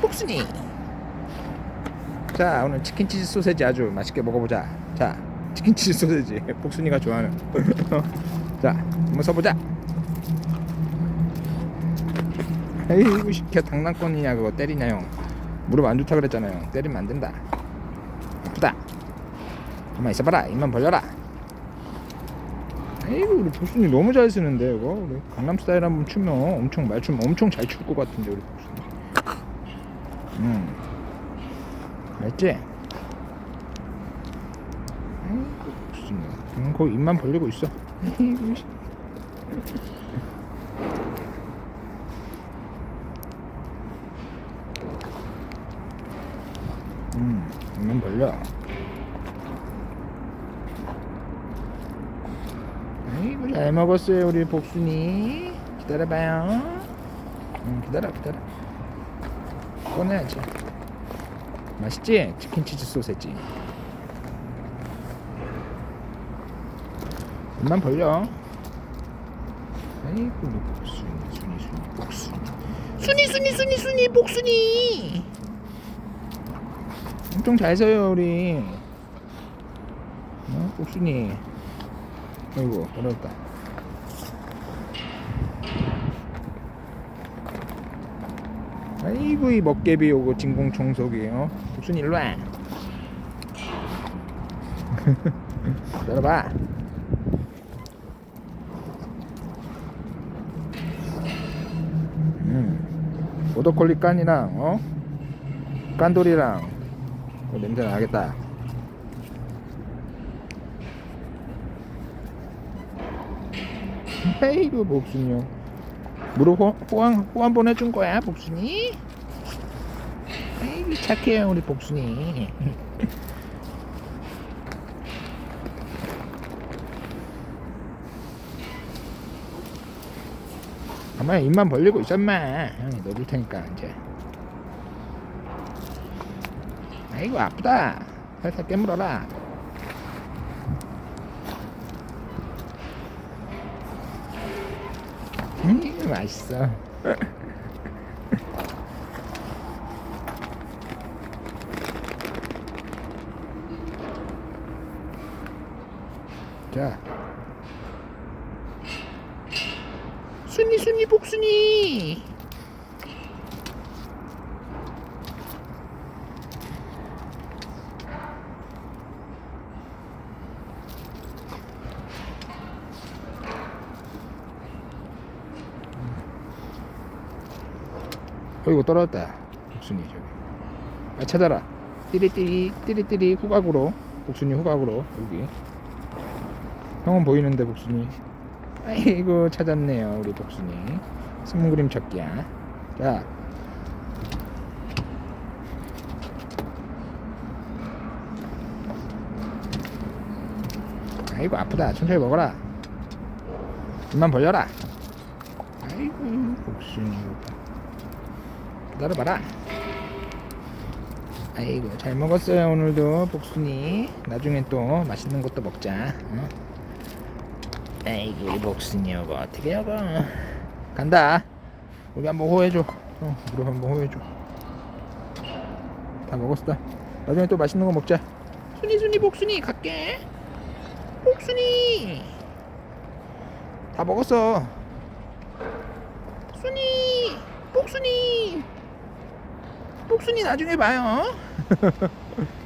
복순이. 자 오늘 치킨 치즈 소세지 아주 맛있게 먹어보자. 자 치킨 치즈 소세지 복순이가 좋아하는. 자 한번 써보자. 에이구 시켜 장난권이냐 그거 때리냐 형. 무릎 안 좋다 그랬잖아요. 때리면 안 된다. 아프다. 가만 있어봐라. 입만 벌려라. 에이구 우리 복순이 너무 잘 쓰는데 이거 우리 강남 스타일 한번 추면 엄청 말춤 엄청 잘 출 것 같은데 우리 복순이. 음. 알지? 복순이. 음, 거기 입만 벌리고 있어. 음, 입만 벌려. 아이고 잘 먹었어요 우리 복순이 기다려봐요 응 기다려 기다려 꺼내야지. 맛있지? 치킨 치즈 소세지. 입만 벌려. 아이고 복순이 순이 순이 복순이. 순이 순이 순이 순이 복순이. 엄청 잘 써요 우리. 어? 복순이. 아이고 어렵다 아이고 이 먹개비 오고 진공 청소기 어? 복순이 일로와 들어봐 음. 오더콜리 깐이랑 어? 깐돌이랑 어, 냄새 나겠다 에이구 형 무릎 호, 호환, 호환 보내준 거야 복순이. 에이구 착해요 우리 복순이. 가만히 입만 벌리고 있어 마 형이 넣어줄 테니까 이제. 아이고 아프다. 살살 깨물어라 음, 맛있어. 자. 순이 순이 복순이. 어이구 떨어졌다. 복순이 저기. 아 찾아라. 띠리띠리 띠리띠리 후각으로. 복순이 후각으로 여기. 형은 보이는데 복순이? 아이고 찾았네요 우리 복순이. 스문 그림 찾기야. 자. 아이고 아프다. 천천히 먹어라. 입만 벌려라. 아이고 복순이 기다려봐라. 아이고 잘 먹었어요 오늘도 복순이. 나중에 또 맛있는 것도 먹자. 어? 아이고 이 복순이 여거 어떻게 여거 간다. 우리 한번 호해줘. 어, 우리 한번 호해줘. 다 먹었어. 나중에 또 맛있는 거 먹자. 순이 순이 복순이 갈게. 복순이! 다 먹었어. 순이! 복순이 복순이 나중에 봐요